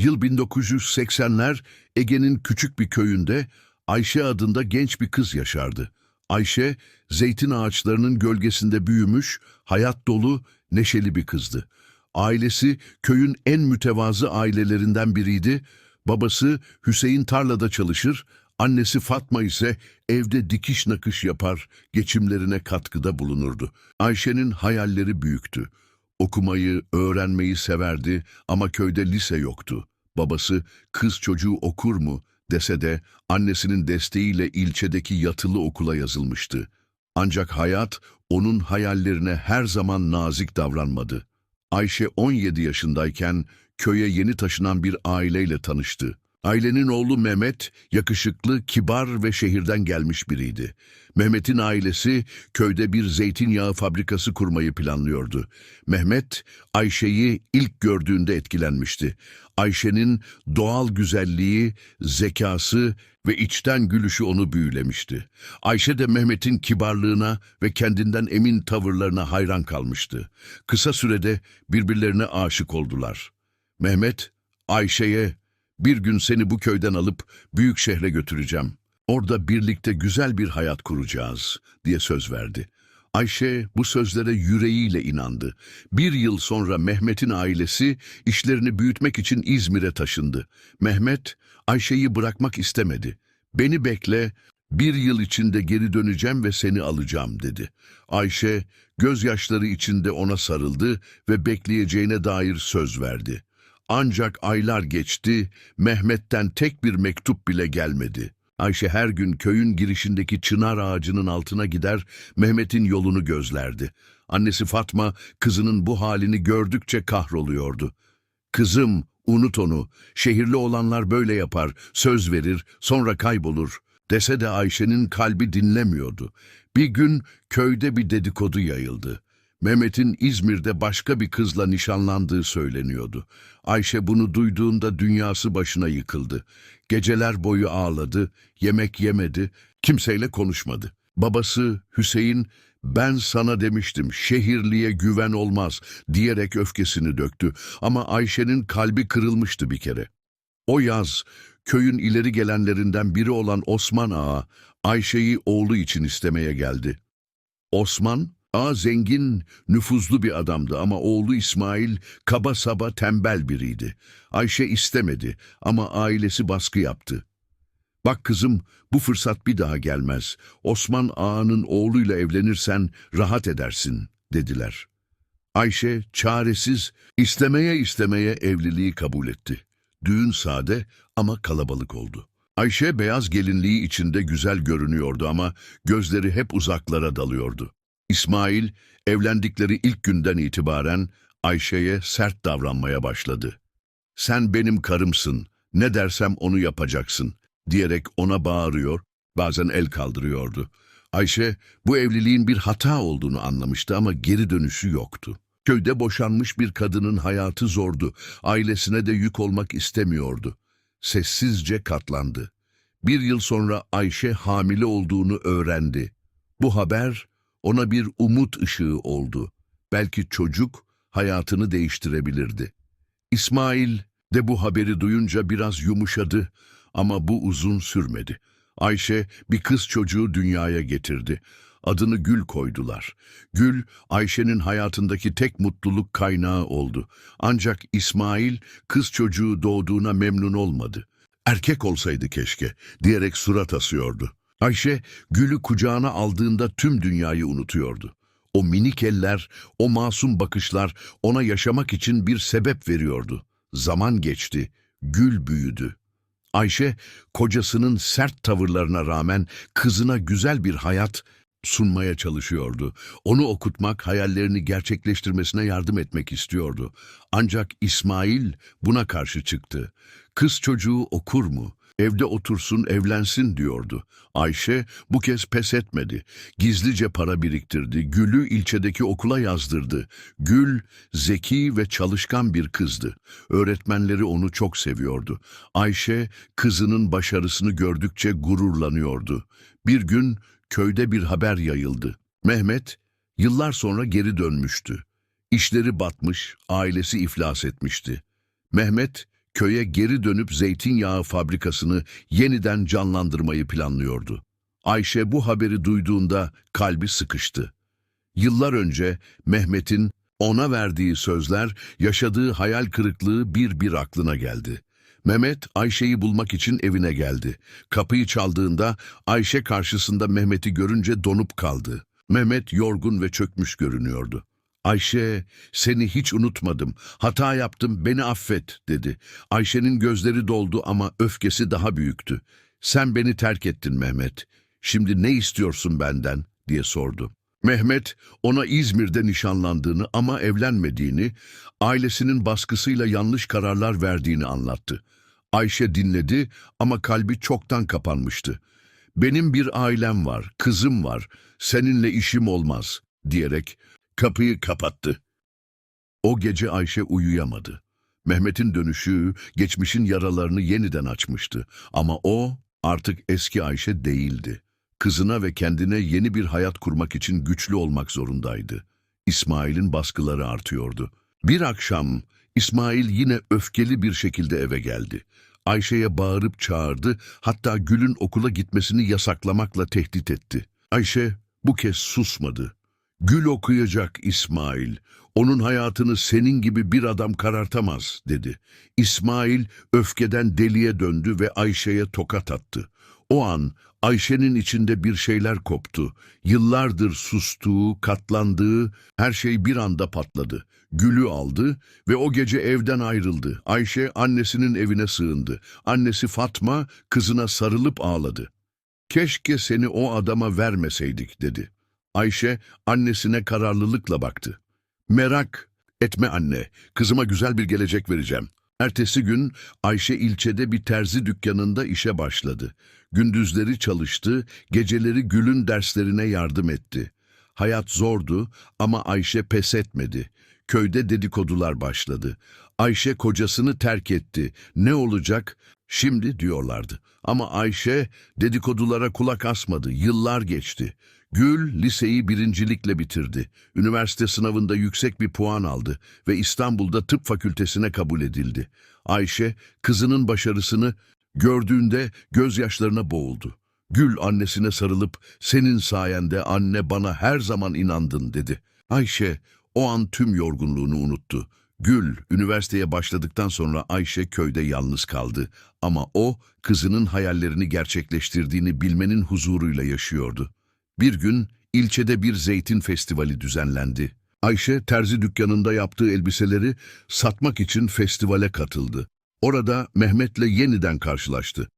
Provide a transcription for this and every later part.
Yıl 1980'ler Ege'nin küçük bir köyünde Ayşe adında genç bir kız yaşardı. Ayşe, zeytin ağaçlarının gölgesinde büyümüş, hayat dolu, neşeli bir kızdı. Ailesi köyün en mütevazı ailelerinden biriydi. Babası Hüseyin tarlada çalışır, annesi Fatma ise evde dikiş nakış yapar, geçimlerine katkıda bulunurdu. Ayşe'nin hayalleri büyüktü. Okumayı, öğrenmeyi severdi ama köyde lise yoktu. Babası kız çocuğu okur mu dese de annesinin desteğiyle ilçedeki yatılı okula yazılmıştı. Ancak hayat onun hayallerine her zaman nazik davranmadı. Ayşe 17 yaşındayken köye yeni taşınan bir aileyle tanıştı. Ailenin oğlu Mehmet, yakışıklı, kibar ve şehirden gelmiş biriydi. Mehmet'in ailesi köyde bir zeytinyağı fabrikası kurmayı planlıyordu. Mehmet, Ayşe'yi ilk gördüğünde etkilenmişti. Ayşe'nin doğal güzelliği, zekası ve içten gülüşü onu büyülemişti. Ayşe de Mehmet'in kibarlığına ve kendinden emin tavırlarına hayran kalmıştı. Kısa sürede birbirlerine aşık oldular. Mehmet, Ayşe'ye bir gün seni bu köyden alıp büyük şehre götüreceğim. Orada birlikte güzel bir hayat kuracağız diye söz verdi. Ayşe bu sözlere yüreğiyle inandı. Bir yıl sonra Mehmet'in ailesi işlerini büyütmek için İzmir'e taşındı. Mehmet Ayşe'yi bırakmak istemedi. Beni bekle, bir yıl içinde geri döneceğim ve seni alacağım dedi. Ayşe gözyaşları içinde ona sarıldı ve bekleyeceğine dair söz verdi. Ancak aylar geçti, Mehmet'ten tek bir mektup bile gelmedi. Ayşe her gün köyün girişindeki çınar ağacının altına gider, Mehmet'in yolunu gözlerdi. Annesi Fatma, kızının bu halini gördükçe kahroluyordu. Kızım, unut onu, şehirli olanlar böyle yapar, söz verir, sonra kaybolur. Dese de Ayşe'nin kalbi dinlemiyordu. Bir gün köyde bir dedikodu yayıldı. Mehmet'in İzmir'de başka bir kızla nişanlandığı söyleniyordu. Ayşe bunu duyduğunda dünyası başına yıkıldı. Geceler boyu ağladı, yemek yemedi, kimseyle konuşmadı. Babası Hüseyin, ben sana demiştim şehirliye güven olmaz diyerek öfkesini döktü. Ama Ayşe'nin kalbi kırılmıştı bir kere. O yaz köyün ileri gelenlerinden biri olan Osman Ağa, Ayşe'yi oğlu için istemeye geldi. Osman, Ağa zengin, nüfuzlu bir adamdı ama oğlu İsmail kaba saba tembel biriydi. Ayşe istemedi ama ailesi baskı yaptı. Bak kızım, bu fırsat bir daha gelmez. Osman Ağa'nın oğluyla evlenirsen rahat edersin, dediler. Ayşe çaresiz, istemeye istemeye evliliği kabul etti. Düğün sade ama kalabalık oldu. Ayşe beyaz gelinliği içinde güzel görünüyordu ama gözleri hep uzaklara dalıyordu. İsmail evlendikleri ilk günden itibaren Ayşe'ye sert davranmaya başladı. Sen benim karımsın, ne dersem onu yapacaksın diyerek ona bağırıyor, bazen el kaldırıyordu. Ayşe bu evliliğin bir hata olduğunu anlamıştı ama geri dönüşü yoktu. Köyde boşanmış bir kadının hayatı zordu, ailesine de yük olmak istemiyordu. Sessizce katlandı. Bir yıl sonra Ayşe hamile olduğunu öğrendi. Bu haber ona bir umut ışığı oldu. Belki çocuk hayatını değiştirebilirdi. İsmail de bu haberi duyunca biraz yumuşadı ama bu uzun sürmedi. Ayşe bir kız çocuğu dünyaya getirdi. Adını Gül koydular. Gül, Ayşe'nin hayatındaki tek mutluluk kaynağı oldu. Ancak İsmail, kız çocuğu doğduğuna memnun olmadı. Erkek olsaydı keşke, diyerek surat asıyordu. Ayşe, Gül'ü kucağına aldığında tüm dünyayı unutuyordu. O minik eller, o masum bakışlar ona yaşamak için bir sebep veriyordu. Zaman geçti, Gül büyüdü. Ayşe, kocasının sert tavırlarına rağmen kızına güzel bir hayat sunmaya çalışıyordu. Onu okutmak, hayallerini gerçekleştirmesine yardım etmek istiyordu. Ancak İsmail buna karşı çıktı. Kız çocuğu okur mu? Evde otursun, evlensin diyordu. Ayşe bu kez pes etmedi. Gizlice para biriktirdi. Gül'ü ilçedeki okula yazdırdı. Gül, zeki ve çalışkan bir kızdı. Öğretmenleri onu çok seviyordu. Ayşe, kızının başarısını gördükçe gururlanıyordu. Bir gün köyde bir haber yayıldı. Mehmet, yıllar sonra geri dönmüştü. İşleri batmış, ailesi iflas etmişti. Mehmet, köye geri dönüp zeytinyağı fabrikasını yeniden canlandırmayı planlıyordu. Ayşe bu haberi duyduğunda kalbi sıkıştı. Yıllar önce Mehmet'in ona verdiği sözler, yaşadığı hayal kırıklığı bir bir aklına geldi. Mehmet Ayşe'yi bulmak için evine geldi. Kapıyı çaldığında Ayşe karşısında Mehmet'i görünce donup kaldı. Mehmet yorgun ve çökmüş görünüyordu. Ayşe, seni hiç unutmadım. Hata yaptım, beni affet, dedi. Ayşe'nin gözleri doldu ama öfkesi daha büyüktü. Sen beni terk ettin Mehmet. Şimdi ne istiyorsun benden, diye sordu. Mehmet, ona İzmir'de nişanlandığını ama evlenmediğini, ailesinin baskısıyla yanlış kararlar verdiğini anlattı. Ayşe dinledi ama kalbi çoktan kapanmıştı. Benim bir ailem var, kızım var, seninle işim olmaz, diyerek kapıyı kapattı. O gece Ayşe uyuyamadı. Mehmet'in dönüşü geçmişin yaralarını yeniden açmıştı. Ama o artık eski Ayşe değildi. Kızına ve kendine yeni bir hayat kurmak için güçlü olmak zorundaydı. İsmail'in baskıları artıyordu. Bir akşam İsmail yine öfkeli bir şekilde eve geldi. Ayşe'ye bağırıp çağırdı, hatta Gül'ün okula gitmesini yasaklamakla tehdit etti. Ayşe bu kez susmadı. Gül okuyacak İsmail. Onun hayatını senin gibi bir adam karartamaz, dedi. İsmail öfkeden deliye döndü ve Ayşe'ye tokat attı. O an Ayşe'nin içinde bir şeyler koptu. Yıllardır sustuğu, katlandığı her şey bir anda patladı. Gül'ü aldı ve o gece evden ayrıldı. Ayşe annesinin evine sığındı. Annesi Fatma kızına sarılıp ağladı. Keşke seni o adama vermeseydik dedi. Ayşe annesine kararlılıkla baktı. Merak etme anne, kızıma güzel bir gelecek vereceğim. Ertesi gün Ayşe ilçede bir terzi dükkanında işe başladı. Gündüzleri çalıştı, geceleri Gül'ün derslerine yardım etti. Hayat zordu ama Ayşe pes etmedi. Köyde dedikodular başladı. Ayşe kocasını terk etti. Ne olacak? Şimdi diyorlardı. Ama Ayşe dedikodulara kulak asmadı. Yıllar geçti. Gül liseyi birincilikle bitirdi. Üniversite sınavında yüksek bir puan aldı ve İstanbul'da tıp fakültesine kabul edildi. Ayşe kızının başarısını gördüğünde gözyaşlarına boğuldu. Gül annesine sarılıp senin sayende anne bana her zaman inandın dedi. Ayşe o an tüm yorgunluğunu unuttu. Gül üniversiteye başladıktan sonra Ayşe köyde yalnız kaldı ama o kızının hayallerini gerçekleştirdiğini bilmenin huzuruyla yaşıyordu. Bir gün ilçede bir zeytin festivali düzenlendi. Ayşe terzi dükkanında yaptığı elbiseleri satmak için festivale katıldı. Orada Mehmet'le yeniden karşılaştı.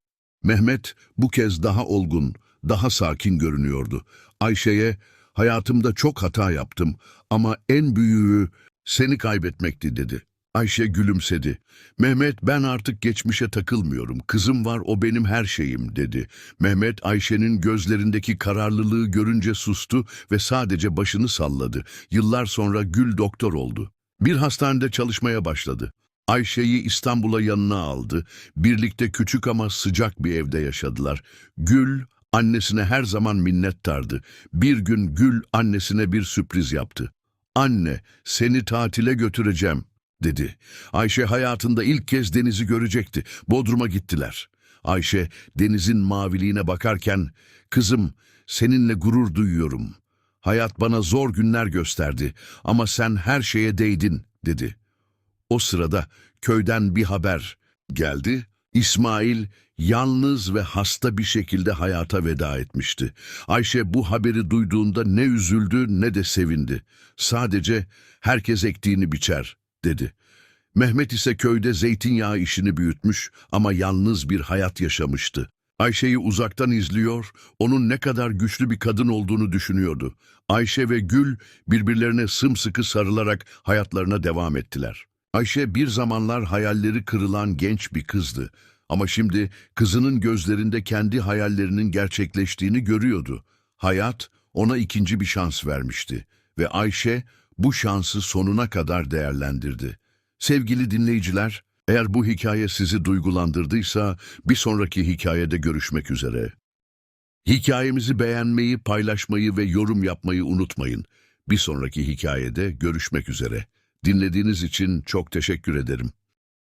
Mehmet bu kez daha olgun, daha sakin görünüyordu. Ayşe'ye hayatımda çok hata yaptım ama en büyüğü seni kaybetmekti dedi. Ayşe gülümsedi. Mehmet ben artık geçmişe takılmıyorum. Kızım var o benim her şeyim dedi. Mehmet Ayşe'nin gözlerindeki kararlılığı görünce sustu ve sadece başını salladı. Yıllar sonra Gül doktor oldu. Bir hastanede çalışmaya başladı. Ayşe'yi İstanbul'a yanına aldı. Birlikte küçük ama sıcak bir evde yaşadılar. Gül annesine her zaman minnettardı. Bir gün Gül annesine bir sürpriz yaptı. Anne, seni tatile götüreceğim, dedi. Ayşe hayatında ilk kez denizi görecekti. Bodrum'a gittiler. Ayşe denizin maviliğine bakarken, kızım seninle gurur duyuyorum. Hayat bana zor günler gösterdi ama sen her şeye değdin, dedi. O sırada köyden bir haber geldi. İsmail yalnız ve hasta bir şekilde hayata veda etmişti. Ayşe bu haberi duyduğunda ne üzüldü ne de sevindi. Sadece herkes ektiğini biçer dedi. Mehmet ise köyde zeytinyağı işini büyütmüş ama yalnız bir hayat yaşamıştı. Ayşe'yi uzaktan izliyor, onun ne kadar güçlü bir kadın olduğunu düşünüyordu. Ayşe ve Gül birbirlerine sımsıkı sarılarak hayatlarına devam ettiler. Ayşe bir zamanlar hayalleri kırılan genç bir kızdı. Ama şimdi kızının gözlerinde kendi hayallerinin gerçekleştiğini görüyordu. Hayat ona ikinci bir şans vermişti ve Ayşe bu şansı sonuna kadar değerlendirdi. Sevgili dinleyiciler, eğer bu hikaye sizi duygulandırdıysa bir sonraki hikayede görüşmek üzere. Hikayemizi beğenmeyi, paylaşmayı ve yorum yapmayı unutmayın. Bir sonraki hikayede görüşmek üzere. Dinlediğiniz için çok teşekkür ederim.